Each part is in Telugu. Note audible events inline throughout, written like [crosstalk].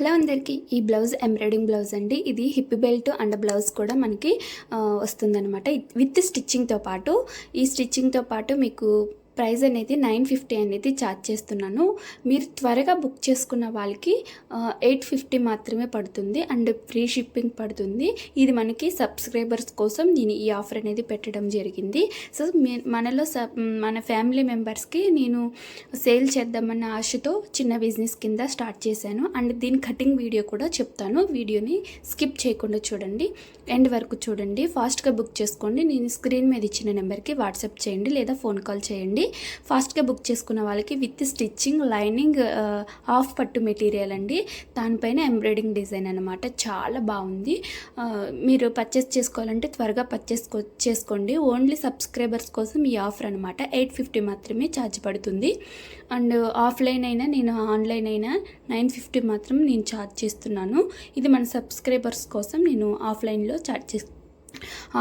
హలో అందరికీ ఈ బ్లౌజ్ ఎంబ్రాయిడింగ్ బ్లౌజ్ అండి. ఇది హిప్ బెల్ట్ అండ్ బ్లౌజ్ కూడా మనకి వస్తుందన్నమాట. విత్ స్టిచ్చింగ్తో పాటు ఈ స్టిచ్చింగ్తో పాటు మీకు ప్రైస్ అనేది నైన్ ఫిఫ్టీ అనేది ఛార్జ్ చేస్తున్నాను. మీరు త్వరగా బుక్ చేసుకున్న వాళ్ళకి ఎయిట్ ఫిఫ్టీ మాత్రమే పడుతుంది అండ్ ఫ్రీ షిప్పింగ్ పడుతుంది. ఇది మనకి సబ్స్క్రైబర్స్ కోసం నేను ఈ ఆఫర్ అనేది పెట్టడం జరిగింది. సో మీ- మనలో సబ్ మన ఫ్యామిలీ మెంబర్స్కి నేను సేల్ చేద్దామన్న ఆశతో చిన్న బిజినెస్ కింద స్టార్ట్ చేశాను. అండ్ దీని కటింగ్ వీడియో కూడా చెప్తాను. వీడియోని స్కిప్ చేయకుండా చూడండి. ఎండ్ వరకు చూడండి. ఫాస్ట్గా బుక్ చేసుకోండి. నేను స్క్రీన్ మీద ఇచ్చిన నెంబర్కి వాట్సాప్ చేయండి లేదా ఫోన్ కాల్ చేయండి. ఫాస్ట్గా బుక్ చేసుకున్న వాళ్ళకి విత్ స్టిచ్చింగ్ లైనింగ్ హాఫ్ పట్టు మెటీరియల్ అండి. దానిపైన ఎంబ్రాయిడింగ్ డిజైన్ అనమాట చాలా బాగుంది. మీరు పర్చేస్ చేసుకోవాలంటే త్వరగా పర్చేస్ చేసుకోండి. ఓన్లీ సబ్స్క్రైబర్స్ కోసం ఈ ఆఫర్ అనమాట ఎయిట్ ఫిఫ్టీ మాత్రమే ఛార్జ్ పడుతుంది. అండ్ ఆఫ్లైన్ అయినా నేను ఆన్లైన్ అయినా నైన్ ఫిఫ్టీ మాత్రం నేను ఛార్జ్ చేస్తున్నాను. ఇది మన సబ్స్క్రైబర్స్ కోసం నేను ఆఫ్లైన్లో ఛార్జ్ చేస్తాను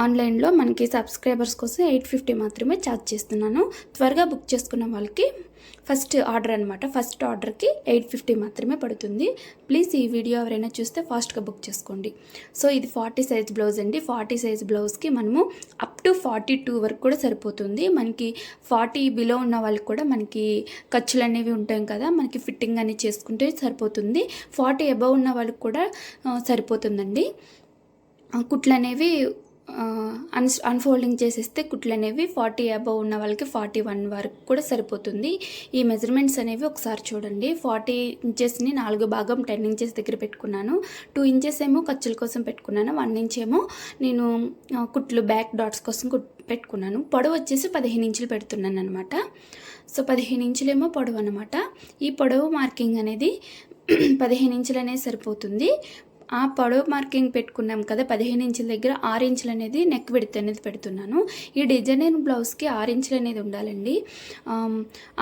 ఆన్లైన్లో మనకి సబ్స్క్రైబర్స్ కోసం ఎయిట్ ఫిఫ్టీ మాత్రమే ఛార్జ్ చేస్తున్నాను. త్వరగా బుక్ చేసుకున్న వాళ్ళకి ఫస్ట్ ఆర్డర్ అనమాట ఫస్ట్ ఆర్డర్కి ఎయిట్ ఫిఫ్టీ మాత్రమే పడుతుంది. ప్లీజ్ ఈ వీడియో ఎవరైనా చూస్తే ఫాస్ట్గా బుక్ చేసుకోండి. సో ఇది ఫార్టీ సైజ్ బ్లౌజ్ అండి. ఫార్టీ సైజ్ బ్లౌజ్కి మనము అప్ టు ఫార్టీ టూ వరకు కూడా సరిపోతుంది. మనకి ఫార్టీ బిలో ఉన్న వాళ్ళకి కూడా మనకి ఖర్చులు అనేవి ఉంటాయి కదా మనకి ఫిట్టింగ్ అనేది చేసుకుంటే సరిపోతుంది. ఫార్టీ అబవ్ ఉన్న వాళ్ళకి కూడా సరిపోతుందండి. కుట్లు అనేవి అన్ అన్ఫోల్డింగ్ చేసేస్తే కుట్లు అనేవి ఫార్టీ అబవ్ ఉన్న వాళ్ళకి ఫార్టీ వన్ వరకు కూడా సరిపోతుంది. ఈ మెజర్మెంట్స్ అనేవి ఒకసారి చూడండి. ఫార్టీ ఇంచెస్ని నాలుగు భాగం టెన్ ఇంచెస్ దగ్గర పెట్టుకున్నాను. టూ ఇంచెస్ ఏమో ఖర్చుల కోసం పెట్టుకున్నాను. వన్ ఇంచ్ ఏమో నేను కుట్లు బ్యాక్ డాట్స్ కోసం కుట్ పెట్టుకున్నాను. పొడవు వచ్చేసి పదిహేను ఇంచులు పెడుతున్నాను అనమాట సో పదిహేను ఇంచులేమో పొడవు అనమాట ఈ పొడవు మార్కింగ్ అనేది [clears throat] పదిహేను ఇంచులు అనేది సరిపోతుంది. ఆ పొడవు మార్కింగ్ పెట్టుకున్నాం కదా పదిహేను ఇంచుల దగ్గర ఆరు ఇంచులు అనేది నెక్ విడత్ అనేది పెడుతున్నాను. ఈ డిజైనర్ బ్లౌజ్కి ఆరు ఇంచులు అనేది ఉండాలండి.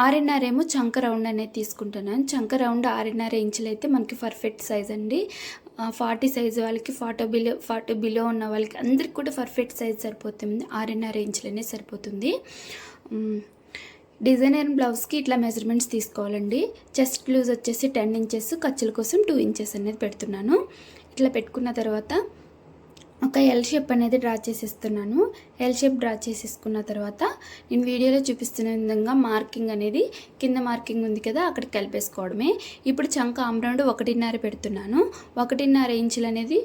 ఆర్ఎన్ఆర్ ఆరున్నర ఏమో చంక రౌండ్ అనేది తీసుకుంటున్నాను చంక రౌండ్ ఆరున్నర ఇంచులు అయితే మనకి పర్ఫెక్ట్ సైజ్ అండి. ఫార్టీ సైజ్ వాళ్ళకి ఫార్టీ బిలో ఫార్టీ బిలో ఉన్న వాళ్ళకి అందరికి కూడా పర్ఫెక్ట్ సైజ్ సరిపోతుంది. ఆరున్నర ఇంచులనే సరిపోతుంది. డిజైనర్ బ్లౌజ్కి ఇట్లా మెజర్మెంట్స్ తీసుకోవాలండి. చెస్ట్ లూజ్ వచ్చేసి టెన్ ఇంచెస్ ఖర్చుల కోసం టూ ఇంచెస్ అనేది పెడుతున్నాను. ఇట్లా పెట్టుకున్న తర్వాత ఒక ఎల్ షేప్ అనేది డ్రా చేసేస్తున్నాను. ఎల్ షేప్ డ్రా చేసేసుకున్న తర్వాత నేను వీడియోలో చూపిస్తున్న విధంగా మార్కింగ్ అనేది కింద మార్కింగ్ ఉంది కదా అక్కడికి కలిపేసుకోవడమే. ఇప్పుడు చంక ఆమ్రౌండ్ ఒకటిన్నర పెడుతున్నాను. ఒకటిన్నర ఇంచులు అనేది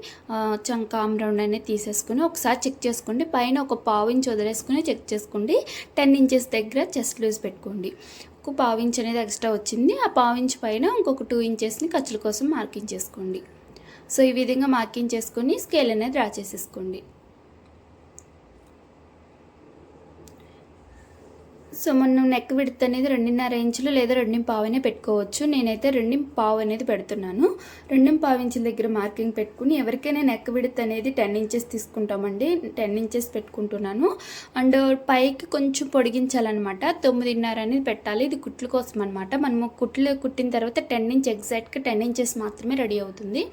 చంక ఆమ్రౌండ్ అనేది తీసేసుకుని ఒకసారి చెక్ చేసుకోండి. పైన ఒక పావు ఇంచ్ వదిలేసుకుని చెక్ చేసుకోండి. టెన్ ఇంచెస్ దగ్గర చెస్ట్ లూజ్ పెట్టుకోండి. ఒక పావు ఇంచ్ అనేది ఎక్స్ట్రా వచ్చింది. ఆ పావు ఇంచ్ పైన ఇంకొక టూ ఇంచెస్ని ఖర్చుల కోసం మార్కింగ్ చేసుకోండి. సో ఈ విధంగా మార్కింగ్ చేసుకొని స్కేల్ అనేది డ్రా చేసేసుకోండి. సో మనం నెక్ విడత్ అనేది రెండున్నర ఇంచులు లేదా రెండింటి పావు పెట్టుకోవచ్చు. నేనైతే రెండింటి పావు అనేది పెడుతున్నాను. రెండింటి పావు ఇంచుల దగ్గర మార్కింగ్ పెట్టుకుని ఎవరికైనా నెక్ విడత్ అనేది టెన్ ఇంచెస్ తీసుకుంటామండి. టెన్ ఇంచెస్ పెట్టుకుంటున్నాను. అండ్ పైకి కొంచెం పొడిగించాలన్నమాట. తొమ్మిదిన్నర అనేది పెట్టాలి. ఇది కుట్లు కోసం అనమాట మనము కుట్లు కుట్టిన తర్వాత టెన్ ఇంచ్ ఎగ్జాక్ట్గా టెన్ ఇంచెస్ మాత్రమే రెడీ అవుతుంది.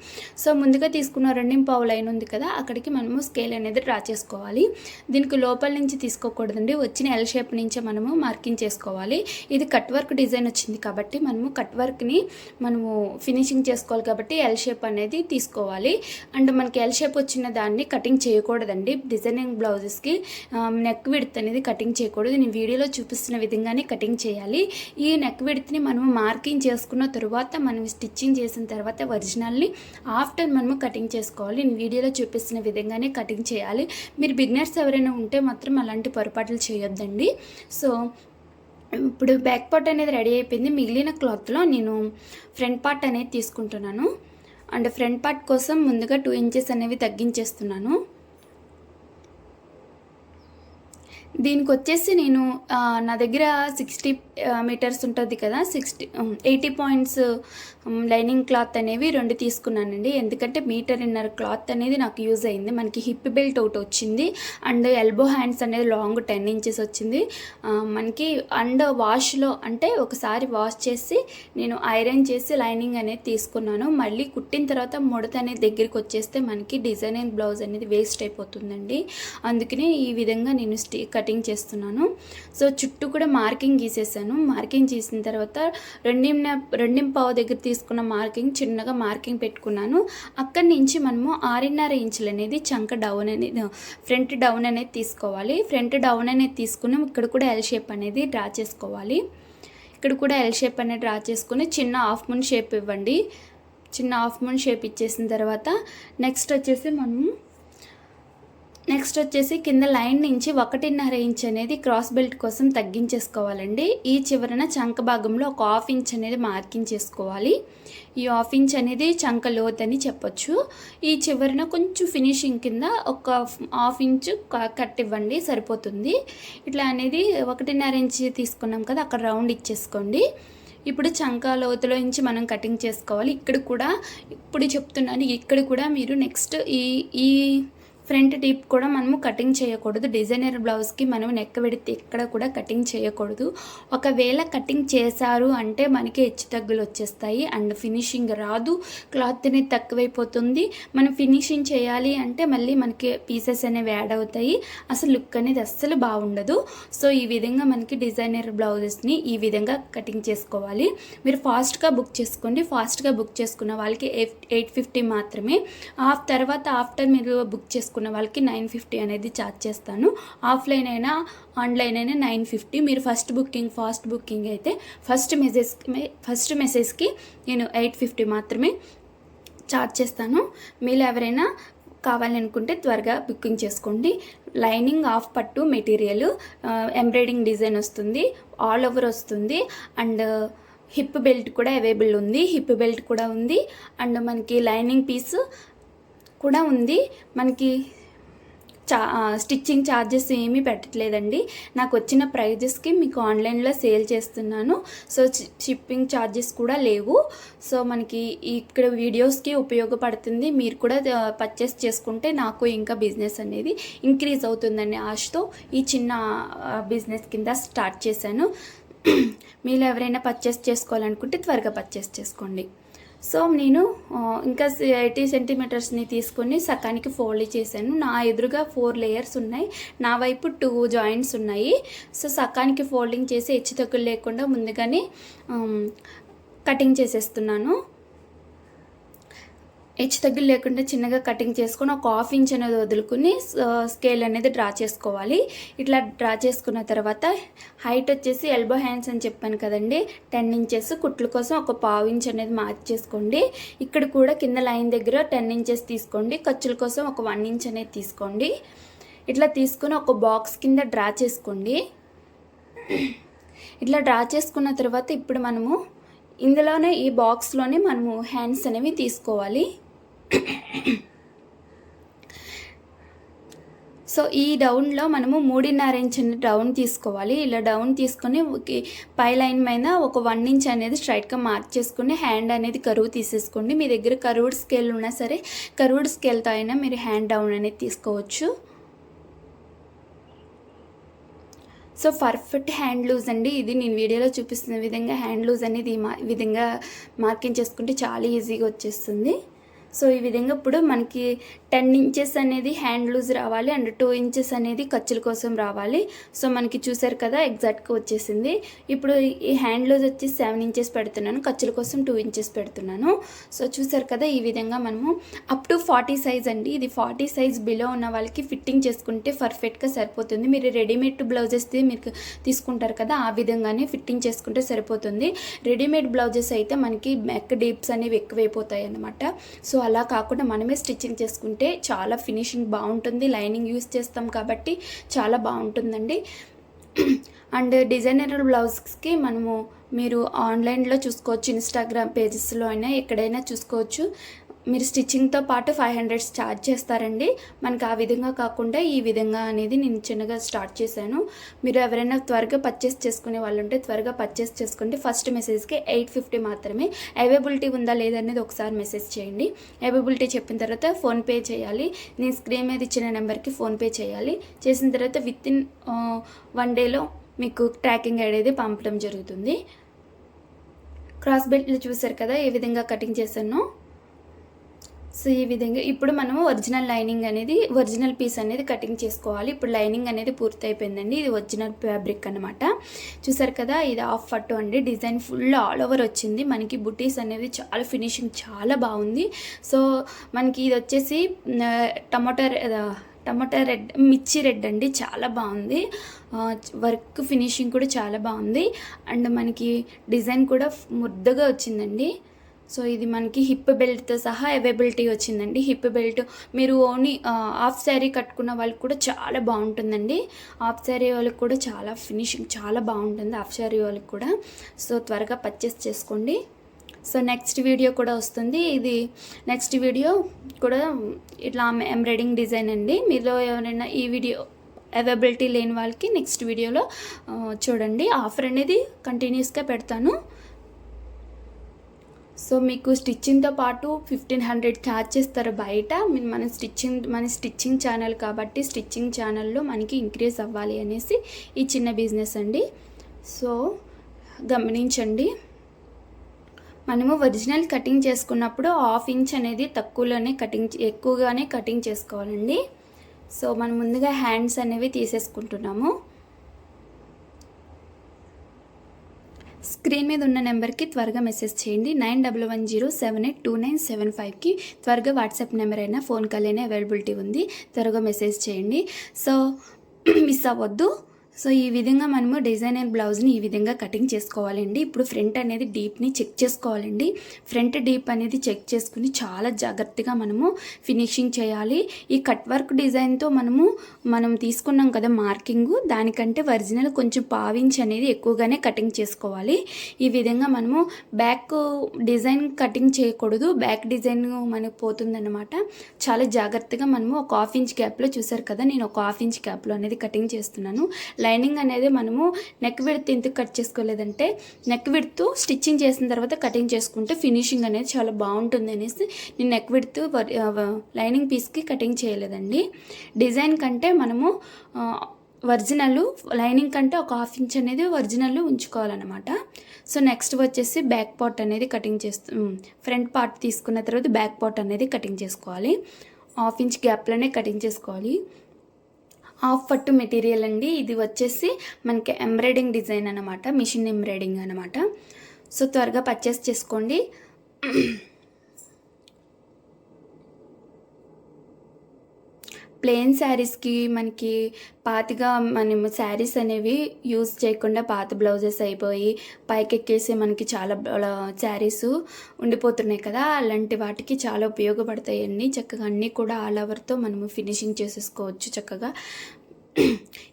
సో ముందుగా తీసుకున్న రెండింటి పావు లైన్ ఉంది కదా అక్కడికి మనము స్కేల్ అనేది డ్రా చేసుకోవాలి. దీనికి లోపల నుంచి తీసుకోకూడదండి. వచ్చిన ఎల్ షేప్ నుంచే మనము మార్కింగ్ చేసుకోవాలి. ఇది కట్ వర్క్ డిజైన్ వచ్చింది కాబట్టి మనము కట్ వర్క్ని మనము ఫినిషింగ్ చేసుకోవాలి కాబట్టి ఎల్ షేప్ అనేది తీసుకోవాలి. అండ్ మనకి ఎల్ షేప్ వచ్చిన దాన్ని కటింగ్ చేయకూడదండి. డిజైనింగ్ బ్లౌజెస్కి నెక్ విడత్ అనేది కటింగ్ చేయకూడదు. నేను వీడియోలో చూపిస్తున్న విధంగానే కటింగ్ చేయాలి. ఈ నెక్ విడత్ని మనము మార్కింగ్ చేసుకున్న తర్వాత మనం స్టిచ్చింగ్ చేసిన తర్వాత ఒరిజినల్ని ఆఫ్టర్ మనము కటింగ్ చేసుకోవాలి. నేను వీడియోలో చూపిస్తున్న విధంగానే కటింగ్ చేయాలి. మీరు బిగినర్స్ ఎవరైనా ఉంటే మాత్రం అలాంటి పొరపాట్లు చేయొద్దండి. సో ఇప్పుడు బ్యాక్ పార్ట్ అనేది రెడీ అయిపోయింది. మిగిలిన క్లాత్లో నేను ఫ్రంట్ పార్ట్ అనేది తీసుకుంటున్నాను. అండ్ ఫ్రంట్ పార్ట్ కోసం ముందుగా టూ ఇంచెస్ అనేవి తగ్గించేస్తున్నాను. దీనికి వచ్చేసి నేను నా దగ్గర సిక్స్టీ మీటర్స్ ఉంటుంది కదా sixty eighty points lining cloth అనేవి రెండు తీసుకున్నానండి. ఎందుకంటే మీటర్ ఇన్నర్ క్లాత్ అనేది నాకు యూజ్ అయింది. మనకి హిప్ బెల్ట్ ఒకటి వచ్చింది. అండ్ ఎల్బో హ్యాండ్స్ అనేది లాంగ్ టెన్ ఇంచెస్ వచ్చింది. మనకి అండ్ వాష్లో అంటే ఒకసారి వాష్ చేసి నేను ఐరన్ చేసి లైనింగ్ అనేది తీసుకున్నాను. మళ్ళీ కుట్టిన తర్వాత ముడత అనేది దగ్గరికి వచ్చేస్తే మనకి డిజైనింగ్ బ్లౌజ్ అనేది వేస్ట్ అయిపోతుందండి. అందుకనే ఈ విధంగా నేను స్టీ కటింగ్ చేస్తున్నాను. సో చుట్టూ కూడా మార్కింగ్ గీసేసాను. మార్కింగ్ చేసిన తర్వాత రెండిం రెండిం పావు దగ్గర తీసుకున్న మార్కింగ్ చిన్నగా మార్కింగ్ పెట్టుకున్నాను. అక్కడి నుంచి మనము ఆరున్నర ఇంచులు అనేది చంక డౌన్ అనేది ఫ్రంట్ డౌన్ అనేది తీసుకోవాలి. ఫ్రంట్ డౌన్ అనేది తీసుకున్నాం ఇక్కడ కూడా ఎల్ షేప్ అనేది డ్రా చేసుకోవాలి. ఇక్కడ కూడా ఎల్ షేప్ అనేది డ్రా చేసుకుని చిన్న హాఫ్ మూన్ షేప్ ఇవ్వండి. చిన్న హాఫ్ మూన్ షేప్ ఇచ్చేసిన తర్వాత నెక్స్ట్ వచ్చేసి మనము నెక్స్ట్ వచ్చేసి కింద లైన్ నుంచి ఒకటిన్నర ఇంచ్ అనేది క్రాస్ బెల్ట్ కోసం తగ్గించేసుకోవాలండి. ఈ చివరన చంక భాగంలో ఒక హాఫ్ ఇంచ్ అనేది మార్కింగ్ చేసుకోవాలి. ఈ హాఫ్ ఇంచ్ అనేది చంక లోత్ అని చెప్పొచ్చు. ఈ చివరన కొంచెం ఫినిషింగ్ కింద ఒక హాఫ్ ఇంచ్ కట్ ఇవ్వండి సరిపోతుంది. ఇట్లా అనేది ఒకటిన్నర ఇంచ్ తీసుకున్నాం కదా అక్కడ రౌండ్ ఇచ్చేసుకోండి. ఇప్పుడు చంక లోతులో నుంచి మనం కటింగ్ చేసుకోవాలి. ఇక్కడ కూడా ఇప్పుడు చెప్తున్నాను ఇక్కడ కూడా మీరు నెక్స్ట్ ఈ ఈ ఫ్రంట్ డీప్ కూడా మనము కటింగ్ చేయకూడదు. డిజైనర్ బ్లౌజ్కి మనం నెక్ పెడితే ఎక్కడ కూడా కటింగ్ చేయకూడదు. ఒకవేళ కటింగ్ చేశారు అంటే మనకి హెచ్చు తగ్గులు వచ్చేస్తాయి. అండ్ ఫినిషింగ్ రాదు. క్లాత్ అనేది తక్కువైపోతుంది. మనం ఫినిషింగ్ చేయాలి అంటే మళ్ళీ మనకి పీసెస్ అనేవి యాడ్ అవుతాయి. అసలు లుక్ అనేది అస్సలు బాగుండదు. సో ఈ విధంగా మనకి డిజైనర్ బ్లౌజెస్ని ఈ విధంగా కటింగ్ చేసుకోవాలి. మీరు ఫాస్ట్గా బుక్ చేసుకోండి. ఫాస్ట్గా బుక్ చేసుకున్న వాళ్ళకి ఎయిట్ ఎయిట్ ఫిఫ్టీ మాత్రమే. ఆఫ్ తర్వాత ఆఫ్టర్ మీరు బుక్ చేసుకున్న వాళ్ళకి నైన్ ఫిఫ్టీ అనేది ఛార్జ్ చేస్తాను. ఆఫ్లైన్ అయినా ఆన్లైన్ అయినా నైన్ ఫిఫ్టీ. మీరు ఫస్ట్ బుకింగ్ ఫాస్ట్ బుకింగ్ అయితే ఫస్ట్ మెసేజ్ ఫస్ట్ మెసేజ్కి నేను ఎయిట్ ఫిఫ్టీ మాత్రమే ఛార్జ్ చేస్తాను. మీరు ఎవరైనా కావాలనుకుంటే త్వరగా బుకింగ్ చేసుకోండి. లైనింగ్ ఆఫ్ పట్టు మెటీరియల్ ఎంబ్రాయిడింగ్ డిజైన్ వస్తుంది ఆల్ ఓవర్ వస్తుంది. అండ్ హిప్ బెల్ట్ కూడా అవైలబుల్ ఉంది హిప్ బెల్ట్ కూడా ఉంది. అండ్ మనకి లైనింగ్ పీస్ కూడా ఉంది. మనకి చా స్టిచ్చింగ్ ఛార్జెస్ ఏమీ పెట్టట్లేదండి. నాకు వచ్చిన ప్రైజెస్కి మీకు ఆన్లైన్లో సేల్ చేస్తున్నాను. సో షిప్పింగ్ ఛార్జెస్ కూడా లేవు. సో మనకి ఇక్కడ వీడియోస్కి ఉపయోగపడుతుంది. మీరు కూడా పర్చేస్ చేసుకుంటే నాకు ఇంకా బిజినెస్ అనేది ఇంక్రీజ్ అవుతుందని ఆశతో ఈ చిన్న బిజినెస్ కింద స్టార్ట్ చేశాను. [clears throat] మీరు ఎవరైనా పర్చేస్ చేసుకోవాలనుకుంటే త్వరగా పర్చేస్ చేసుకోండి. సో నేను ఇంకా ఎయిటీ సెంటీమీటర్స్ని తీసుకొని సకానికి ఫోల్డ్ చేశాను. నా ఎదురుగా ఫోర్ లేయర్స్ ఉన్నాయి. నా వైపు టూ జాయింట్స్ ఉన్నాయి. సో సకానికి ఫోల్డింగ్ చేసి హెచ్చు తగ్గులు లేకుండా ముందుగానే కటింగ్ చేసేస్తున్నాను. హెచ్చు తగ్గులు లేకుండా చిన్నగా కటింగ్ చేసుకొని ఒక హాఫ్ ఇంచ్ అనేది వదులుకుని స్కేల్ అనేది డ్రా చేసుకోవాలి. ఇట్లా డ్రా చేసుకున్న తర్వాత హైట్ వచ్చేసి ఎల్బో హ్యాండ్స్ అని చెప్పాను కదండి. టెన్ ఇంచెస్ కుట్ల కోసం ఒక పావు ఇంచ్ అనేది మార్క్ చేసుకోండి. ఇక్కడ కూడా కింద లైన్ దగ్గర టెన్ ఇంచెస్ తీసుకోండి. ఖర్చుల కోసం ఒక వన్ ఇంచ్ అనేది తీసుకోండి. ఇట్లా తీసుకుని ఒక బాక్స్ కింద డ్రా చేసుకోండి. ఇట్లా డ్రా చేసుకున్న తర్వాత ఇప్పుడు మనము ఇందులోనే ఈ బాక్స్లోనే మనము హ్యాండ్స్ అనేవి తీసుకోవాలి. సో ఈ డౌన్లో మనము మూడున్నర ఇంచ్ డౌన్ తీసుకోవాలి. ఇలా డౌన్ తీసుకొని పై లైన్ మీద ఒక వన్ ఇంచ్ అనేది స్ట్రైట్గా మార్క్ చేసుకుని హ్యాండ్ అనేది కరువు తీసేసుకోండి. మీ దగ్గర కరువుడ్ స్కేల్ ఉన్నా సరే కరువుడ్ స్కేల్తో అయినా మీరు హ్యాండ్ డౌన్ అనేది తీసుకోవచ్చు. సో పర్ఫెక్ట్ హ్యాండ్ లూజ్ అండి. ఇది నేను వీడియోలో చూపిస్తున్న విధంగా హ్యాండ్ లూజ్ అనేది మా ఈ విధంగా మార్కింగ్ చేసుకుంటే చాలా ఈజీగా వచ్చేస్తుంది. సో ఈ విధంగా ఇప్పుడు మనకి టెన్ ఇంచెస్ అనేది హ్యాండ్ లూజ్ రావాలి అండ్ టూ ఇంచెస్ అనేది ఖర్చుల కోసం రావాలి. సో మనకి చూసారు కదా ఎగ్జాక్ట్గా వచ్చేసింది. ఇప్పుడు ఈ హ్యాండ్ లూజ్ వచ్చి సెవెన్ ఇంచెస్ పెడుతున్నాను ఖర్చుల కోసం టూ ఇంచెస్ పెడుతున్నాను. సో చూసారు కదా ఈ విధంగా మనము అప్ టు ఫార్టీ సైజ్ అండి. ఇది ఫార్టీ సైజ్ బిలో ఉన్న వాళ్ళకి ఫిట్టింగ్ చేసుకుంటే పర్ఫెక్ట్గా సరిపోతుంది. మీరు రెడీమేడ్ బ్లౌజెస్ మీరు తీసుకుంటారు కదా ఆ విధంగానే ఫిట్టింగ్ చేసుకుంటే సరిపోతుంది. రెడీమేడ్ బ్లౌజెస్ అయితే మనకి మెక్ డీప్స్ అనేవి ఎక్కువైపోతాయి అన్నమాట. సో అలా కాకుండా మనమే స్టిచ్చింగ్ చేసుకుంటే చాలా ఫినిషింగ్ బాగుంటుంది లైనింగ్ యూస్ చేస్తాం కాబట్టి చాలా బాగుంటుందండి. అండ్ డిజైనర్ బ్లౌజ్కి మనము మీరు ఆన్లైన్లో చూసుకోవచ్చు ఇన్స్టాగ్రామ్ పేజెస్లో అయినా ఎక్కడైనా చూసుకోవచ్చు. మీరు స్టిచ్చింగ్తో పాటు ఫైవ్ హండ్రెడ్స్ ఛార్జ్ చేస్తారండి. మనకి ఆ విధంగా కాకుండా ఈ విధంగా అనేది నేను చిన్నగా స్టార్ట్ చేశాను. మీరు ఎవరైనా త్వరగా పర్చేస్ చేసుకునే వాళ్ళు ఉంటే త్వరగా పర్చేస్ చేసుకోండి. ఫస్ట్ మెసేజ్కి ఎయిట్ ఫిఫ్టీ మాత్రమే. అవైలబిలిటీ ఉందా లేదనేది ఒకసారి మెసేజ్ చేయండి. అవైబిలిటీ చెప్పిన తర్వాత ఫోన్పే చేయాలి. నేను స్క్రీన్ మీద ఇచ్చిన నెంబర్కి ఫోన్పే చేయాలి. చేసిన తర్వాత విత్ ఇన్ వన్ డేలో మీకు ట్రాకింగ్ అనేది పంపడం జరుగుతుంది. క్రాస్ బెల్ట్లు చూసారు కదా ఏ విధంగా కటింగ్ చేశానో? సో ఈ విధంగా ఇప్పుడు మనము ఒరిజినల్ లైనింగ్ అనేది ఒరిజినల్ పీస్ అనేది కటింగ్ చేసుకోవాలి. ఇప్పుడు లైనింగ్ అనేది పూర్తి అయిపోయిందండి ఇది ఒరిజినల్ ఫ్యాబ్రిక్ అనమాట చూసారు కదా ఇది ఆఫ్ పట్టు అండి. డిజైన్ ఫుల్ ఆల్ ఓవర్ వచ్చింది. మనకి బుటీస్ అనేది చాలా ఫినిషింగ్ చాలా బాగుంది. సో మనకి ఇది వచ్చేసి టమాటో టమాటా టమాటా రెడ్ మిర్చి రెడ్ అండి. చాలా బాగుంది. వర్క్ ఫినిషింగ్ కూడా చాలా బాగుంది. అండ్ మనకి డిజైన్ కూడా ముద్దగా వచ్చిందండి. సో ఇది మనకి హిప్ బెల్ట్తో సహా అవైలబిలిటీ వచ్చిందండి. హిప్ బెల్ట్ మీరు ఓన్లీ హాఫ్ శారీ కట్టుకున్న వాళ్ళకి కూడా చాలా బాగుంటుందండి. హాఫ్ శారీ వాళ్ళకి కూడా చాలా ఫినిషింగ్ చాలా బాగుంటుంది హాఫ్ శారీ వాళ్ళకి కూడా. సో త్వరగా పర్చేస్ చేసుకోండి. సో నెక్స్ట్ వీడియో కూడా వస్తుంది. ఇది నెక్స్ట్ వీడియో కూడా ఇట్లా ఎంబ్రాయిడింగ్ డిజైన్ అండి. మీలో ఎవరైనా ఈ వీడియో అవైలబిలిటీ లేని వాళ్ళకి నెక్స్ట్ వీడియోలో చూడండి. ఆఫర్ అనేది కంటిన్యూస్గా పెడతాను. సో మీకు స్టిచ్చింగ్తో పాటు ఫిఫ్టీన్ హండ్రెడ్ ఛార్జ్ చేస్తారు బయట. మీ- మన స్టిచ్చింగ్ మన స్టిచ్చింగ్ ఛానల్ కాబట్టి స్టిచ్చింగ్ ఛానల్లో మనకి ఇంక్రీజ్ అవ్వాలి అనేసి ఈ చిన్న బిజినెస్ అండి. సో గమనించండి. మనము ఒరిజినల్ కటింగ్ చేసుకున్నప్పుడు హాఫ్ ఇంచ్ అనేది తక్కువలోనే కటింగ్ ఎక్కువగానే కటింగ్ చేసుకోవాలండి. సో మనం ముందుగా హ్యాండ్స్ అనేవి తీసేసుకుంటున్నాము. స్క్రీన్ మీద ఉన్న నెంబర్కి త్వరగా మెసేజ్ చేయండి. Nine double one zero seven eight two nine seven ఫైవ్కి త్వరగా వాట్సాప్ నెంబర్ అయినా ఫోన్ కాల్ అయినా అవైలబిలిటీ ఉంది. త్వరగా మెసేజ్ చేయండి. సో [clears throat] మిస్ అవ్వద్దు. సో ఈ విధంగా మనము డిజైనర్ బ్లౌజ్ని ఈ విధంగా కటింగ్ చేసుకోవాలండి. ఇప్పుడు ఫ్రంట్ అనేది డీప్ని చెక్ చేసుకోవాలండి. ఫ్రంట్ డీప్ అనేది చెక్ చేసుకుని చాలా జాగ్రత్తగా మనము ఫినిషింగ్ చేయాలి. ఈ కట్ వర్క్ డిజైన్తో మనము మనం తీసుకున్నాం కదా మార్కింగ్ దానికంటే ఒరిజినల్ కొంచెం పావించ్ అనేది ఎక్కువగానే కటింగ్ చేసుకోవాలి. ఈ విధంగా మనము బ్యాక్ డిజైన్ కటింగ్ చేయకూడదు. బ్యాక్ డిజైన్ మనకు పోతుందన్నమాట. చాలా జాగ్రత్తగా మనము ఒక హాఫ్ ఇంచ్ గ్యాప్లో చూసారు కదా నేను ఒక హాఫ్ ఇంచ్ గ్యాప్లో అనేది కటింగ్ చేస్తున్నాను. లైనింగ్ అనేది మనము నెక్ విడ్త్ ఎందుకు కట్ చేసుకోలేదంటే నెక్ విడత్ స్టిచ్చింగ్ చేసిన తర్వాత కటింగ్ చేసుకుంటే ఫినిషింగ్ అనేది చాలా బాగుంటుంది అనేసి నేను నెక్ విడ్త్ లైనింగ్ పీస్కి కటింగ్ చేయలేదండి. డిజైన్ కంటే మనము ఒరిజినల్ లైనింగ్ కంటే ఒక హాఫ్ ఇంచ్ అనేది ఒరిజినల్ ఉంచుకోవాలన్నమాట. సో నెక్స్ట్ వచ్చేసి బ్యాక్ పార్ట్ అనేది కటింగ్ చేస్తూ ఫ్రంట్ పార్ట్ తీసుకున్న తర్వాత బ్యాక్ పార్ట్ అనేది కటింగ్ చేసుకోవాలి. హాఫ్ ఇంచ్ గ్యాప్లోనే కటింగ్ చేసుకోవాలి. హాఫ్ పట్టు మెటీరియల్ అండి. ఇది వచ్చేసి మనకి ఎంబ్రాయిడింగ్ డిజైన్ అనమాట మిషన్ ఎంబ్రాయిడింగ్ అనమాట సో త్వరగా పర్చేస్ చేసుకోండి. ప్లెయిన్ శారీస్కి మనకి పాతిగా మనం శారీస్ అనేవి యూజ్ చేయకుండా పాత బ్లౌజెస్ అయిపోయి పైకెక్కేసి మనకి చాలా శారీస్ ఉండిపోతున్నాయి కదా. అలాంటి వాటికి చాలా ఉపయోగపడతాయండి చక్కగా అన్నీ కూడా ఆల్ ఓవర్తో మనము ఫినిషింగ్ చేసేసుకోవచ్చు చక్కగా.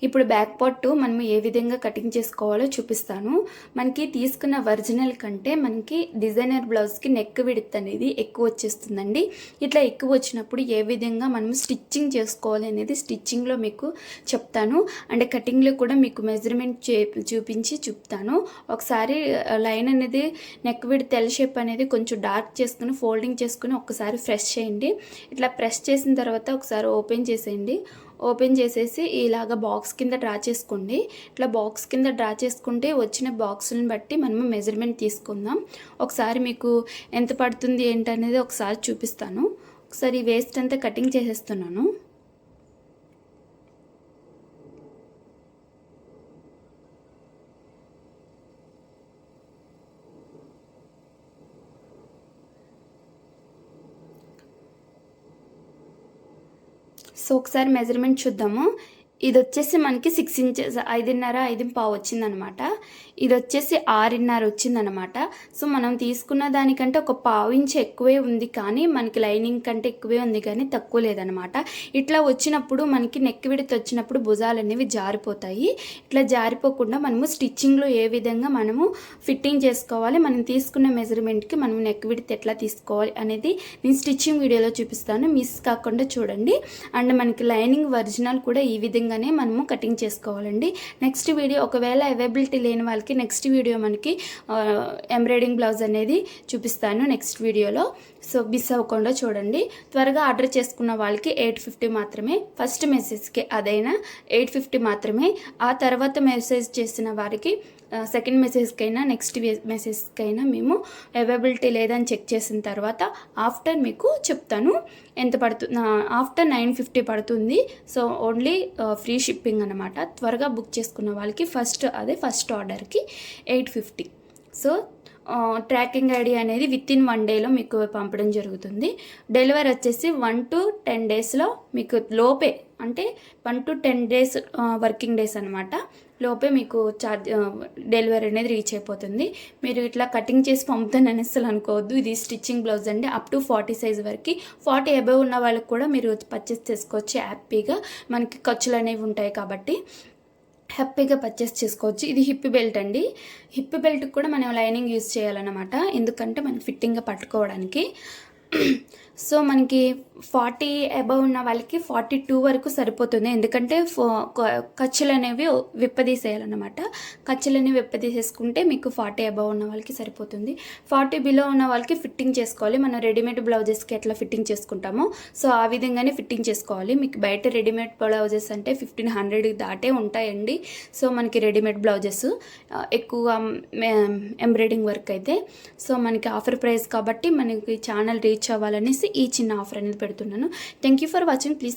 ఇప్పుడు బ్యాక్ పార్ట్ మనము ఏ విధంగా కటింగ్ చేసుకోవాలో చూపిస్తాను. మనకి తీసుకున్న ఒరిజినల్ కంటే మనకి డిజైనర్ బ్లౌజ్కి నెక్ విడత్ అనేది ఎక్కువ వచ్చేస్తుందండి. ఇట్లా ఎక్కువ వచ్చినప్పుడు ఏ విధంగా మనం స్టిచ్చింగ్ చేసుకోవాలి అనేది స్టిచ్చింగ్లో మీకు చెప్తాను. అండ్ కటింగ్లో కూడా మీకు మెజర్మెంట్ చే చూపించి చెప్తాను. ఒకసారి లైన్ అనేది నెక్ విడత్ ఎల్ షేప్ అనేది కొంచెం డార్క్ చేసుకుని ఫోల్డింగ్ చేసుకుని ఒకసారి ఫ్రెష్ చేయండి. ఇట్లా ప్రెస్ చేసిన తర్వాత ఒకసారి ఓపెన్ చేసేయండి. ఓపెన్ చేసేసి ఇలాగ బాక్స్ కింద డ్రా చేసుకోండి. ఇట్లా బాక్స్ కింద డ్రా చేసుకుంటే వచ్చిన బాక్సులను బట్టి మనము మెజర్మెంట్ తీసుకుందాం. ఒకసారి మీకు ఎంత పడుతుంది ఏంటనేది ఒకసారి చూపిస్తాను. ఒకసారి వేస్ట్ అంతా కటింగ్ చేసేస్తున్నాను. సో ఒకసారి మెజర్మెంట్ చూద్దాము. ఇది వచ్చేసి మనకి సిక్స్ ఇంచెస్ ఐదున్నర ఐదు పావు వచ్చిందనమాట. ఇది వచ్చేసి ఆరున్నర వచ్చిందనమాట. సో మనం తీసుకున్న దానికంటే ఒక పావు ఇంచ్ ఎక్కువే ఉంది కానీ మనకి లైనింగ్ కంటే ఎక్కువే ఉంది కానీ తక్కువ లేదనమాట. ఇట్లా వచ్చినప్పుడు మనకి నెక్ విడత వచ్చినప్పుడు భుజాలు అనేవి జారిపోతాయి. ఇట్లా జారిపోకుండా మనము స్టిచ్చింగ్లో ఏ విధంగా మనము ఫిట్టింగ్ చేసుకోవాలి మనం తీసుకున్న మెజర్మెంట్కి మనం నెక్ విడత ఎట్లా తీసుకోవాలి అనేది నేను స్టిచ్చింగ్ వీడియోలో చూపిస్తాను. మిస్ కాకుండా చూడండి. అండ్ మనకి లైనింగ్ ఒరిజినల్ కూడా ఈ విధంగా విధంగానే మనము కటింగ్ చేసుకోవాలండి. నెక్స్ట్ వీడియో ఒకవేళ అవైలబిలిటీ లేని వాళ్ళకి నెక్స్ట్ వీడియో మనకి ఎంబ్రాయిడింగ్ బ్లౌజ్ అనేది చూపిస్తాను నెక్స్ట్ వీడియోలో సో మిస్ అవ్వకుండా చూడండి. త్వరగా ఆర్డర్ చేసుకున్న వాళ్ళకి ఎయిట్ ఫిఫ్టీ మాత్రమే. ఫస్ట్ మెసేజ్కి అదైనా ఎయిట్ ఫిఫ్టీ మాత్రమే. ఆ తర్వాత మెసేజ్ చేసిన వారికి సెకండ్ మెసేజ్కైనా నెక్స్ట్ మెసేజ్కైనా మేము అవైలబిలిటీ లేదని చెక్ చేసిన తర్వాత ఆఫ్టర్ మీకు చెప్తాను ఎంత పడుతుంది ఆఫ్టర్ నైన్ ఫిఫ్టీ పడుతుంది. సో ఓన్లీ ఫ్రీ షిప్పింగ్ అనమాట త్వరగా బుక్ చేసుకున్న వాళ్ళకి ఫస్ట్ అదే ఫస్ట్ ఆర్డర్కి eight fifty so tracking ID అనేది విత్ ఇన్ వన్ డేలో మీకు పంపడం జరుగుతుంది. డెలివరీ వచ్చేసి వన్ టు టెన్ డేస్లో మీకు లోపే అంటే one to ten days working days అనమాట లోపే మీకు చార్జ్ డెలివరీ అనేది రీచ్ అయిపోతుంది. మీరు ఇట్లా కటింగ్ చేసి పంపుతానని అసలు అనుకోవద్దు. ఇది స్టిచ్చింగ్ బ్లౌజ్ అండి అప్ టు ఫార్టీ సైజ్ వరకు. ఫార్టీ అబవ్ ఉన్న వాళ్ళకి కూడా మీరు పర్చేస్ చేసుకోవచ్చు హ్యాపీగా మనకి ఖర్చులు అనేవి ఉంటాయి కాబట్టి. హ్యాపీగా పర్చేస్ చేసుకోవచ్చు. ఇది హిప్ బెల్ట్ అండి. హిప్ బెల్ట్కి కూడా మనం లైనింగ్ యూజ్ చేయాలన్నమాట. ఎందుకంటే మనం ఫిట్టింగ్గా పట్టుకోవడానికి. [clears throat] సో మనకి ఫార్టీ అబవ్ ఉన్న వాళ్ళకి ఫార్టీ టూ వరకు సరిపోతుంది. ఎందుకంటే ఫో- ఖర్చులు అనేవి విప్పదీసేయాలన్నమాట. ఖర్చులు అనేవి విప్పదీసేసుకుంటే మీకు ఫార్టీ అబవ్ ఉన్న వాళ్ళకి సరిపోతుంది. ఫార్టీ బిలో ఉన్న వాళ్ళకి ఫిట్టింగ్ చేసుకోవాలి. మనం రెడీమేడ్ బ్లౌజెస్కి ఎట్లా ఫిట్టింగ్ చేసుకుంటామో సో ఆ విధంగానే ఫిట్టింగ్ చేసుకోవాలి. మీకు బయట రెడీమేడ్ బ్లౌజెస్ అంటే ఫిఫ్టీన్ హండ్రెడ్ దాటే ఉంటాయండి. సో మనకి రెడీమేడ్ బ్లౌజెస్ ఎక్కువ ఎంబ్రాయిడింగ్ వర్క్ అయితే. సో మనకి ఆఫర్ ప్రైస్ కాబట్టి మనకి ఛానల్ రీచ్ అవ్వాలనేసి ఈ చిన్న ఆఫర్ అనేది పెడుతున్నాను. Thank you for watching please